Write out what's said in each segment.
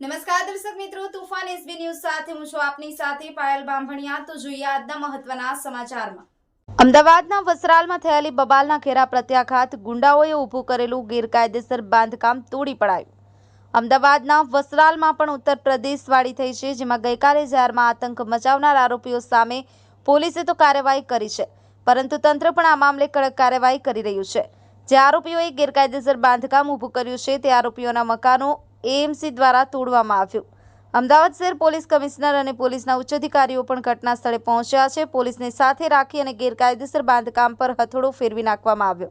નમસ્કાર દર્શક મિત્રો, તુફાન એસબી ન્યૂઝ સાથે હું છું આપની સાથે પાયલ બામણિયા તો જોઈએ આજના મહત્વના સમાચારમાં. અમદાવાદના વસરાલમાં થયેલી બબાલના ઘેરા પ્રત્યાઘાત ગુંડાઓએ ઊભું કરેલું ગેરકાયદેસર બાંધકામ તોડી પડાયું. અમદાવાદના વસરાલમાં પણ ઉત્તર પ્રદેશવાળી થઈ છે, જેમાં ગઈકાલે જાહેરમાં આતંક મચાવનાર આરોપીઓ સામે પોલીસે તો કાર્યવાહી કરી છે, પરંતુ તંત્ર પણ આ મામલે કડક કાર્યવાહી કરી રહ્યું છે. જે આરોપીઓએ ગેરકાયદેસર બાંધકામ ઊભું કર્યું છે, તે આરોપીઓના મકાનો એએમસી દ્વારા તોડવામાં આવ્યું. અમદાવાદ શહેર પોલીસ કમિશનર અને પોલીસના ઉચ્ચ અધિકારીઓ પણ ઘટના સ્થળે પહોંચ્યા છે. પોલીસને સાથે રાખી અને ગેરકાયદેસર બાંધકામ પર હથોડો ફેરવી નાખવામાં આવ્યો.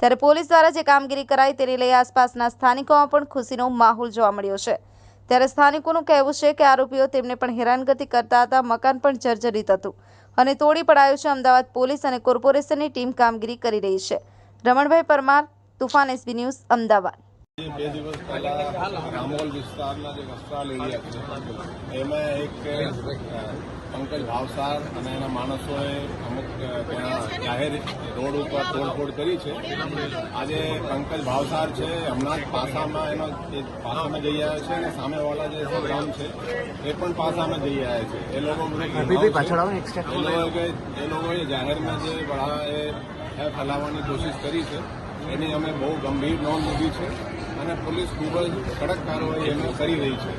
ત્યારે પોલીસ દ્વારા જે કામગીરી કરાઈ તેને લઈ આસપાસના સ્થાનિકોમાં પણ ખુશીનો માહોલ જોવા મળ્યો છે. ત્યારે સ્થાનિકોનું કહેવું છે કે આરોપીઓ તેમને પણ હેરાનગતિ કરતા હતા, મકાન પણ જર્જરિત હતું અને તોડી પડાયું છે. અમદાવાદ પોલીસ અને કોર્પોરેશનની ટીમ કામગીરી કરી રહી છે. Ramanbhai Parmar, Tufan SB news, Ahmedabad. બે દિવસ પહેલા રામોલ વિસ્તારના જે વસ્ત્રાલ એરિયા છે એમાં એક પંકજ ભાવસાર અને એના માણસોએ અમુક ત્યાં જાહેર રોડ ઉપર તોડફોડ કરી છે. આજે પંકજ ભાવસાર છે હમણાં જ પાસામાં એનો એ પાસામાં જઈ આવ્યા છે અને સામેવાળા જે સંગ્રામ છે એ પણ પાસામાં જઈ આવ્યા છે. એ લોકો. એ લોકોએ એ લોકોએ જાહેરમાં જે એ એ ફેલાવવાની કોશિશ કરી છે એની અમે બહુ ગંભીર નોંધ લીધી છે. અને પોલીસ ખૂબ જ કડક કાર્યવાહી એમાં કરી રહી છે.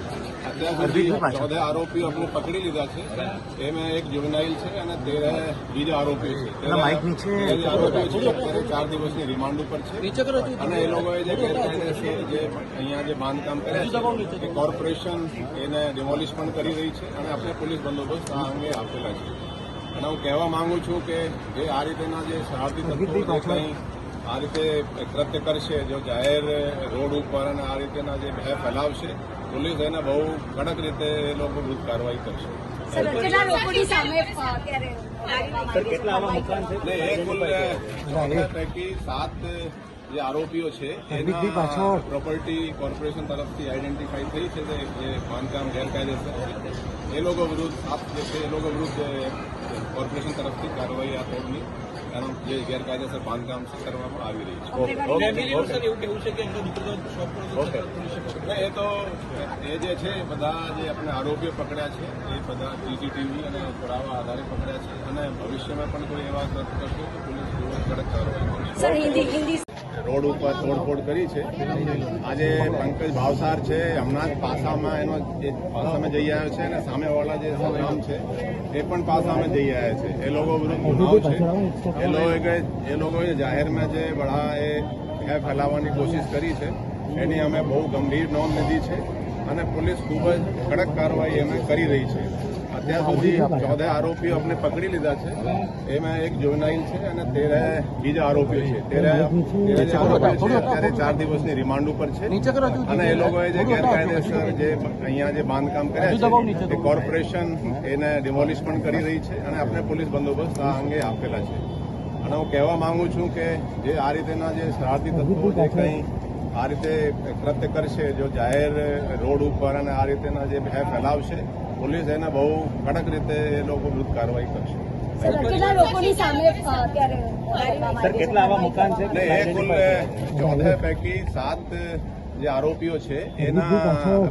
અત્યાર સુધી ચૌદ આરોપીઓ આપણે પકડી લીધા છે. એમાં એક જુગનાઇલ છે અને તેર બીજા આરોપીઓ છે. આરોપીઓ છે? અત્યારે ચાર દિવસની રિમાન્ડ ઉપર છે. અને એ લોકોએ જે ગેરકાયદેસર જે અહીંયા જે બાંધકામ કરે છે એ કોર્પોરેશન એને ડિમોલિશ પણ કરી રહી છે અને આપણે પોલીસ બંદોબસ્ત આ અંગે આપેલા છે. અને હું કહેવા માંગુ છું કે જે આ રીતેના જે શરાબી તત્વો કંઈ આ રીતે કૃત્ય કરશે જો જાહેર રોડ ઉપર અને આ રીતેના જે ભય ફેલાવશે પોલીસ એને બહુ કડક રીતે એ લોકો વિરુદ્ધ કાર્યવાહી કરશે. પૈકી સાત જે આરોપીઓ છે એના પ્રોપર્ટી કોર્પોરેશન તરફથી આઈડેન્ટિફાઈ થઈ છે જે જે બાંધકામ ગેરકાયદેસર છે. એ લોકો વિરુદ્ધ આપ જે છે એ લોકો વિરુદ્ધ કોર્પોરેશન તરફથી કાર્યવાહી આ તોડની કારણ જે ગેરકાયદેસર બાંધકામ છે કરવામાં આવી રહી છે. એ તો એ જે છે બધા જે આપણે આરોપીઓ પકડ્યા છે એ બધા સીસીટીવી અને પુરાવા આધારે પકડ્યા છે. અને ભવિષ્યમાં પણ કોઈ એવા કરશે તો પોલીસ કડક કાર્યવાહી કરશે. સર હિન્દી હિન્દી રોડ ઉપર તોડફોડ કરી છે. આજે પંકજ ભાવસાર છે, હમણાં જ પાસામાં એનો જે પાસામાં જઈ આવ્યો છે અને સામેવાળા જે સંગ્રામ છે, એ પણ પાસામાં જઈ આવ્યા છે. એ લોકો વિરુદ્ધ છે. એ લોકોએ એ લોકોએ જાહેરમાં જે વડા એ ફેલાવવાની કોશિશ કરી છે, એની અમે બહુ ગંભીર નોંધ લીધી છે અને પોલીસ ખૂબ જ કડક કાર્યવાહી અમે કરી રહી છે. અત્યાર સુધી ચૌદ આરોપીઓ અમને પકડી લીધા છે. એમાં એક જોનાઇલ છે અને તેર બીજા આરોપીઓ છે. તેર આરોપીઓ છે. અત્યારે ચાર દિવસની રિમાન્ડ ઉપર છે. અને એ લોકોએ જે ગેરકાયદેસર જે અહીંયા જે બાંધકામ કર્યા છે કોર્પોરેશન એને ડિમોલિશ પણ કરી રહી છે અને આપણે પોલીસ બંદોબસ્ત આ અંગે આપેલા છે. અને હું કહેવા માંગુ છું કે જે આ રીતેના જે શરારતી તત્વો જે કંઈ આ રીતે કૃત્ય કરશે જો જાહેર રોડ ઉપર અને આ રીતેના જે ભય ફેલાવશે પોલીસ એને બહુ કડક રીતે એ લોકો વિરુદ્ધ કાર્યવાહી કરશે. સર કેટલા લોકોની સામે અ, અત્યારે કરવામાં આવી છે? ને એ કુલ પૈકી સાત જે આરોપીઓ છે એના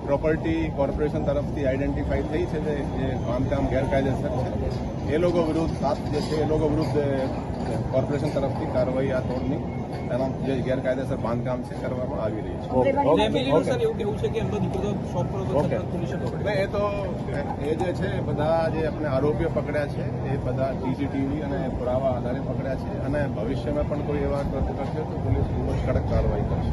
પ્રોપર્ટી કોર્પોરેશન તરફથી આઈડેન્ટિફાઈ થઈ છે જે જે બાંધકામ ગેરકાયદેસર છે. એ લોકો વિરુદ્ધ સાત જે છે એ લોકો વિરુદ્ધ કોર્પોરેશન તરફથી કાર્યવાહી આ તોડની એના જે ગેરકાયદેસર બાંધકામ છે કરવામાં આવી રહી છે. એ તો એ જે છે બધા જે આપણે આરોપીઓ પકડ્યા છે એ બધા સીસીટીવી અને પુરાવા આધારે પકડ્યા છે અને ભવિષ્યમાં પણ કોઈ એવા કૃત્ય કરશે તો પોલીસ ખૂબ જ કડક કાર્યવાહી કરશે.